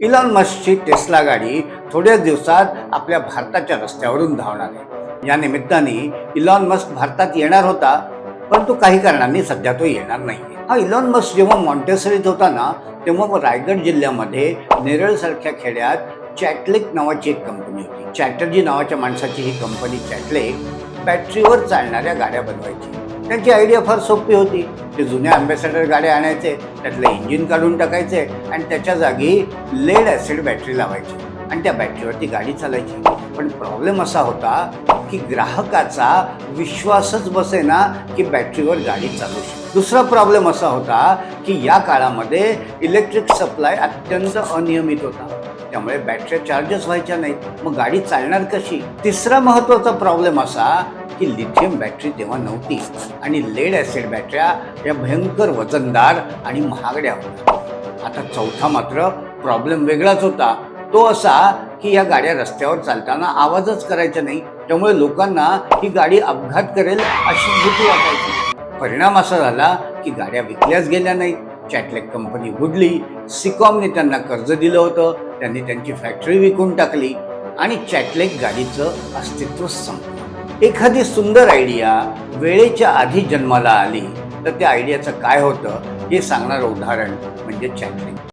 Elon मस्कची Tesla गाडी थोड्याच दिवसात आपल्या भारताच्या रस्त्यावरून धावणार आहे या निमित्ताने इलॉन मस्क भारतात येणार होता परंतु काही कारणांनी सध्या तो येणार नाही. हा इलॉन मस्क जेव्हा मॉन्टेसरीत होता ना तेव्हा रायगड जिल्ह्यामध्ये नेरळसारख्या खेड्यात चॅटलेक नावाची एक कंपनी होती. चॅटर्जी नावाच्या माणसाची ही कंपनी चॅटलेक बॅटरीवर चालणाऱ्या गाड्या बनवायची. त्यांची आयडिया फार सोपी होती. ते जुन्या अँबॅसेडर गाड्या आणायचे त्यातलं इंजिन काढून टाकायचे आणि त्याच्या जागी लेड ॲसिड बॅटरी लावायची आणि त्या बॅटरीवरती गाडी चालायची. पण प्रॉब्लेम असा होता की ग्राहकाचा विश्वासच बसेना की बॅटरीवर गाडी चालू शकते. दुसरा प्रॉब्लेम असा होता की या काळामध्ये इलेक्ट्रिक सप्लाय अत्यंत अनियमित होता. त्यामुळे बॅटऱ्या चार्जच व्हायच्या नाहीत. मग गाडी चालणार कशी? तिसरा महत्त्वाचा प्रॉब्लेम असा की लिथियम बॅटरी तेव्हा नव्हती. आणि लेड ॲसिड बॅटऱ्या या भयंकर वजनदार आणि महागड्या होत्या. आता चौथा मात्र प्रॉब्लेम वेगळाच होता. तो असा की या गाड्या रस्त्यावर चालताना आवाजच करायचा नाही. त्यामुळे लोकांना ही गाडी अपघात करेल अशी भीती वाटायची. परिणाम असा झाला की गाड्या विकल्याच गेल्या नाहीत. चॅटलेक कंपनी बुडली. सिकॉमने त्यांना कर्ज दिलं होतं. त्यांनी त्यांची फॅक्टरी विकून टाकली. आणि चॅटलेक गाडीचं अस्तित्व संपलं. एखादी सुंदर आयडिया वेळेच्या आधी जन्माला आली तर त्या आयडियाचं काय होतं हे सांगणारं उदाहरण म्हणजे चॅटलेक